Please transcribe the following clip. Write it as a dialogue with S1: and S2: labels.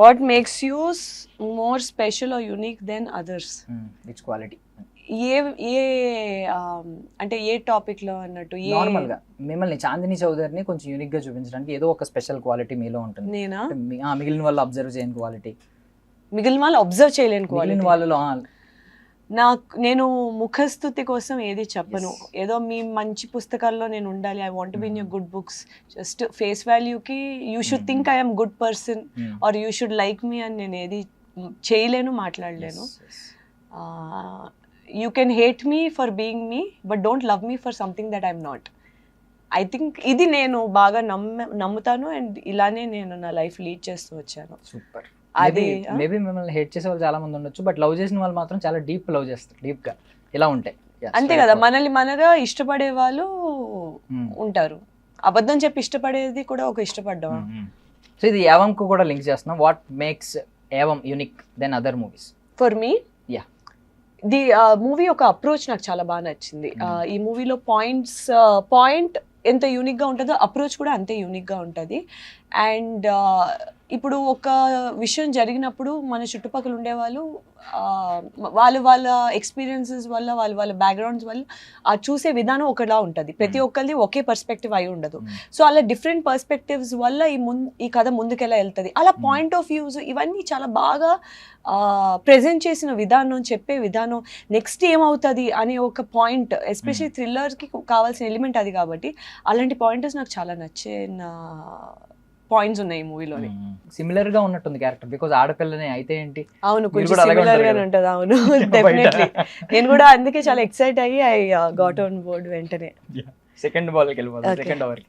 S1: What makes you more special or unique than others?
S2: Which quality
S1: uh uh um, అంటే ఏ టాపిక్లో అన్నట్టు ఏ
S2: నార్మల్గా మిమ్మల్ని చాందిని చౌదరిని కొంచెం యూనిక్గా చూపించడానికి ఏదో ఒక స్పెషల్ క్వాలిటీ మీలో ఉంటుంది.
S1: నేనా?
S2: మిగిలిన వాళ్ళు అబ్జర్వ్ చేయని క్వాలిటీ
S1: మిగిలిన వాళ్ళు అబ్జర్వ్ చేయలేను క్వాలిటీ
S2: వాళ్ళలో
S1: నాకు నేను ముఖస్థుతి కోసం ఏది చెప్పను. ఏదో మీ మంచి పుస్తకాల్లో నేను ఉండాలి. I want be in your good books just face వాల్యూకి you should. Think I'm good person. Or you should like me అని నేను ఏది చేయలేను మాట్లాడలేను. You can hate me for being me but don't love me for something that I'm not I think ఇది నేను బాగా నమ్మ నమ్ముతాను అండ్ ఇలానే నేను నా లైఫ్ లీడ్ చేస్తూ వచ్చాను.
S2: సూపర్
S1: అది?
S2: మేబీ మిమ్మల్ని హేట్ చేసే వాళ్ళు చాలా మంది ఉండొచ్చు బట్ లవ్ చేసిన వాళ్ళు మాత్రం చాలా డీప్ లవ్ చేస్తారు డీప్గా. ఇలా ఉంటాయి.
S1: అంతే కదా. మనల్ని మనగా ఇష్టపడే వాళ్ళు
S2: Hmm.
S1: ఉంటారు. అబద్ధం చెప్పి ఇష్టపడేది కూడా ఒక ఇష్టపడ్డం.
S2: సో ఇది యావంకు కూడా లింక్ చేస్తున్నాం. What makes Yavam unique than other movies
S1: for me
S2: Yeah.
S1: The movie ఒక అప్రోచ్ నాకు చాలా బాగా నచ్చింది. ఈ మూవీలో పాయింట్స్ పాయింట్ ఎంత యూనిక్గా ఉంటుందో అప్రోచ్ కూడా అంతే యూనిక్గా ఉంటుంది. అండ్ ఇప్పుడు ఒక విషయం జరిగినప్పుడు మన చుట్టుపక్కల ఉండేవాళ్ళు వాళ్ళు వాళ్ళ ఎక్స్పీరియన్సెస్ వల్ల వాళ్ళ వాళ్ళ బ్యాక్గ్రౌండ్స్ వల్ల ఆ చూసే విధానం ఒకలా ఉంటుంది. ప్రతి. ఒక్కరిది ఒకే పర్స్పెక్టివ్ అయి ఉండదు. సో అలా డిఫరెంట్ పర్స్పెక్టివ్స్ వల్ల ఈ ముందు ఈ కథ ముందుకెలా వెళ్తుంది. అలా. పాయింట్ ఆఫ్ వ్యూస్ ఇవన్నీ చాలా బాగా ప్రెజెంట్ చేసిన విధానం చెప్పే విధానం నెక్స్ట్ ఏమవుతుంది అనే ఒక పాయింట్ ఎస్పెషల్లీ థ్రిల్లర్కి కావాల్సిన ఎలిమెంట్ అది కాబట్టి అలాంటి పాయింటర్స్ నాకు చాలా నచ్చిన పాయింట్స్ ఉన్నాయి ఈ మూవీలోని.
S2: సిమిలర్గా ఉన్నట్టుంది క్యారెక్టర్ బికాజ్ ఆడపిల్లనే అయితే ఏంటి?
S1: అవును కొంచెం సిమిలర్ గానే. ఉంటుంది అవును డెఫినెట్లీ నేను కూడా అందుకే చాలా ఎక్సైట్ అయ్యి ఐ గాట్ ఆన్ బోర్డ్ వెంటనే.
S2: సెకండ్
S1: బాల్కి.
S2: Second over